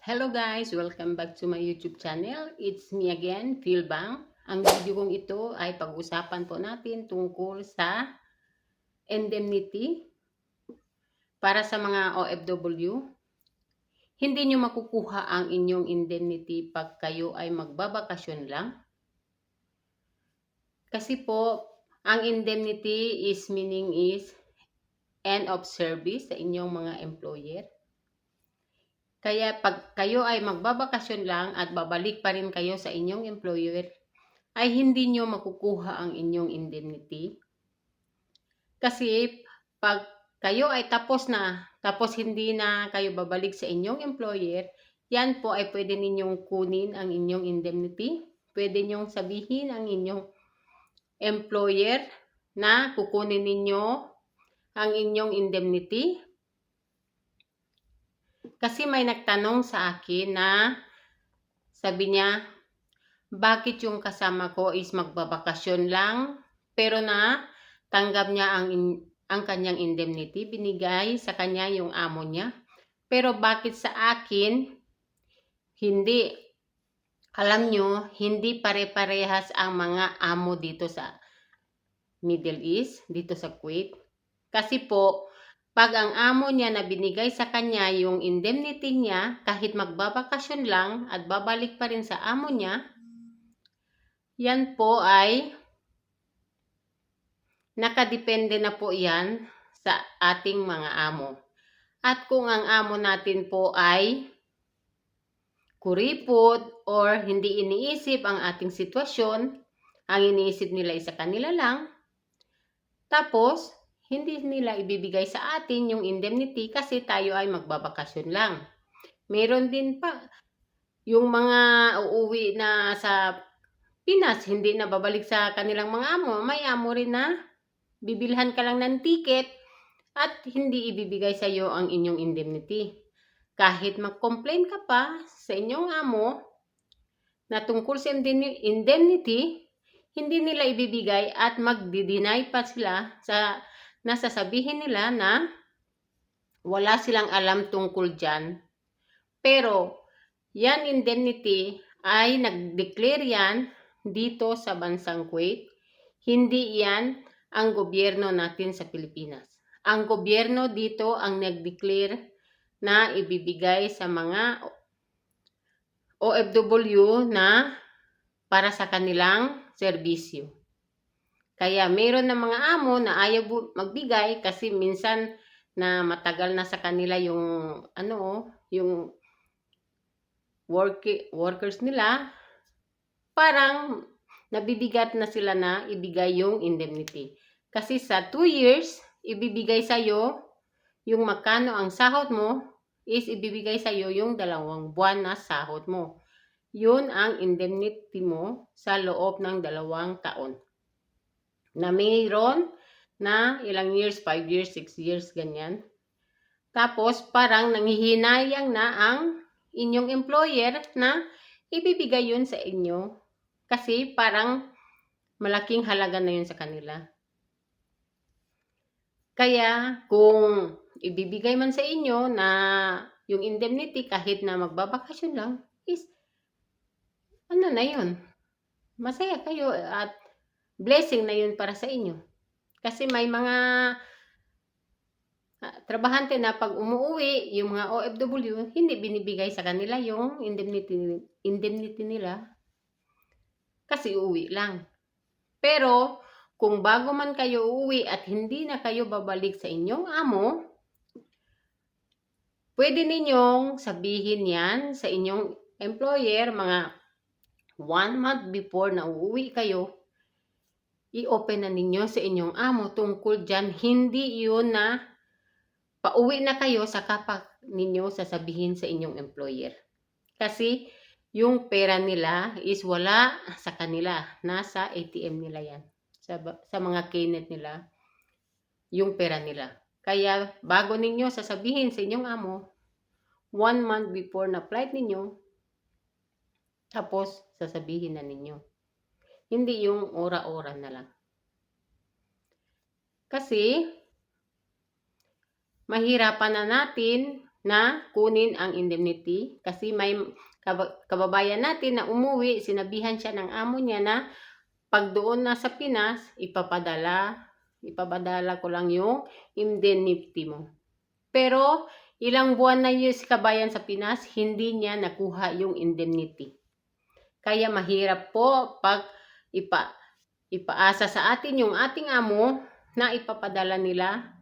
Hello guys! Welcome back to my YouTube channel. It's me again, Phil Bang. Ang video kong ito ay pag-usapan po natin tungkol sa indemnity para sa mga OFW. Hindi nyo makukuha ang inyong indemnity pag kayo ay magbabakasyon lang. Kasi po, ang indemnity is meaning is end of service sa inyong mga employer. Kaya pag kayo ay magbabakasyon lang at babalik pa rin kayo sa inyong employer, ay hindi nyo makukuha ang inyong indemnity. Kasi pag kayo ay tapos na, tapos hindi na kayo babalik sa inyong employer, yan po ay pwede ninyong kunin ang inyong indemnity. Pwede nyong sabihin ang inyong employer na kukunin ninyo ang inyong indemnity kasi may nagtanong sa akin na sabi niya, bakit yung kasama ko is magbabakasyon lang pero na tanggap niya ang, in- ang kanyang indemnity, binigay sa kanya yung amo niya. Pero bakit sa akin, hindi. Alam nyo, hindi pare-parehas ang mga amo dito sa Middle East, dito sa Kuwait. Kasi po, pag ang amo niya na binigay sa kanya yung indemnity niya, kahit magbabakasyon lang at babalik pa rin sa amo niya, yan po ay nakadepende na po yan sa ating mga amo. At kung ang amo natin po ay kuripot or hindi iniisip ang ating sitwasyon, ang iniisip nila ay sa kanila lang, tapos hindi nila ibibigay sa atin yung indemnity kasi tayo ay magbabakasyon lang. Meron din pa yung mga uuwi na sa Pinas, hindi na babalik sa kanilang mga amo. May amo rin na bibilhan ka lang ng ticket at hindi ibibigay sa iyo ang inyong indemnity. Kahit mag-complain ka pa sa inyong amo na tungkol sa indemnity, hindi nila ibibigay at magdi-deny pa sila sa nasasabihin nila na wala silang alam tungkol dyan. Pero, yan indemnity ay nag-declare yan dito sa bansang Kuwait. Hindi yan ang gobyerno natin sa Pilipinas. Ang gobyerno dito ang nag-declare na ibibigay sa mga OFW na para sa kanilang serbisyo. Kaya meron ng mga amo na ayaw magbigay kasi minsan na matagal na sa kanila yung ano, yung work, workers nila, parang nabibigat na sila na ibigay yung indemnity. Kasi sa 2 years, ibibigay sa iyo yung magkano ang sahod mo is ibibigay sa iyo yung dalawang buwan na sahod mo. Yun ang indemnity mo sa loob ng dalawang taon na mayroon na ilang years, 5 years, 6 years, ganyan. Tapos, parang nanghihinayang na ang inyong employer na ibibigay yun sa inyo. Kasi parang malaking halaga na yun sa kanila. Kaya, kung ibibigay man sa inyo na yung indemnity kahit na magbabakasyon lang, is ano na yun? Masaya kayo at blessing na yun para sa inyo. Kasi may mga uh, trabahante na pag umuwi, yung mga OFW, hindi binibigay sa kanila yung indemnity, indemnity nila. Kasi uwi lang. Pero, kung bago man kayo uuwi at hindi na kayo babalik sa inyong amo, pwede ninyong sabihin yan sa inyong employer mga one month before na uuwi kayo, i-open na ninyo sa inyong amo tungkol dyan. Hindi yun na pauwi na kayo sa kapag ninyo sasabihin sa inyong employer. Kasi yung pera nila is wala sa kanila. Nasa ATM nila yan. Sa, sa mga kinet nila, yung pera nila. Kaya bago ninyo sasabihin sa inyong amo, one month before na flight ninyo, tapos sasabihin na ninyo. Hindi yung ora-ora na lang. Kasi, mahirapan na natin na kunin ang indemnity kasi may kaba- kababayan natin na umuwi, sinabihan siya ng amo niya na pag doon na sa Pinas, ipapadala, ipapadala ko lang yung indemnity mo. Pero ilang buwan na yun si kabayan sa Pinas, hindi niya nakuha yung indemnity. Kaya mahirap po pag ipa, ipaasa sa atin yung ating amo na ipapadala nila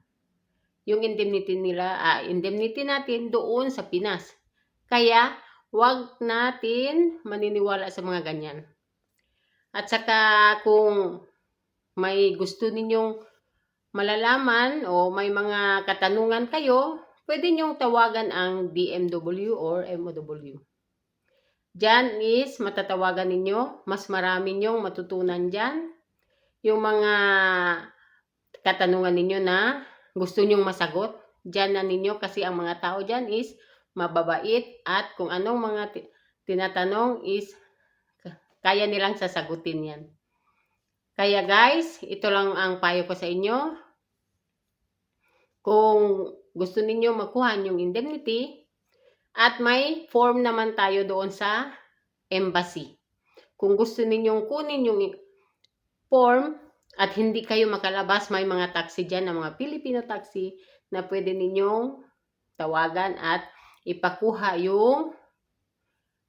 yung indemnity nila, ah, indemnity natin doon sa Pinas. Kaya, wag natin maniniwala sa mga ganyan. At saka kung may gusto ninyong malalaman o may mga katanungan kayo, pwede nyong tawagan ang DMW or MOW. Diyan is matatawagan ninyo, mas marami nyong matutunan dyan. Yung mga katanungan ninyo na gusto nyong masagot, dyan na ninyo kasi ang mga tao dyan is mababait at kung anong mga ti- tinatanong is ka- kaya nilang sasagutin yan. Kaya guys, ito lang ang payo ko sa inyo. Kung gusto ninyo makuha yung indemnity, at may form naman tayo doon sa embassy. Kung gusto ninyong kunin yung form at hindi kayo makalabas, may mga taxi dyan, na mga Filipino taxi, na pwede ninyong tawagan at ipakuha yung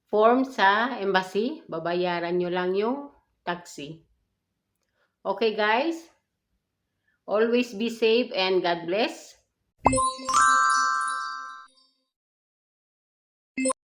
form sa embassy. Babayaran nyo lang yung taxi. Okay guys? Always be safe and God bless.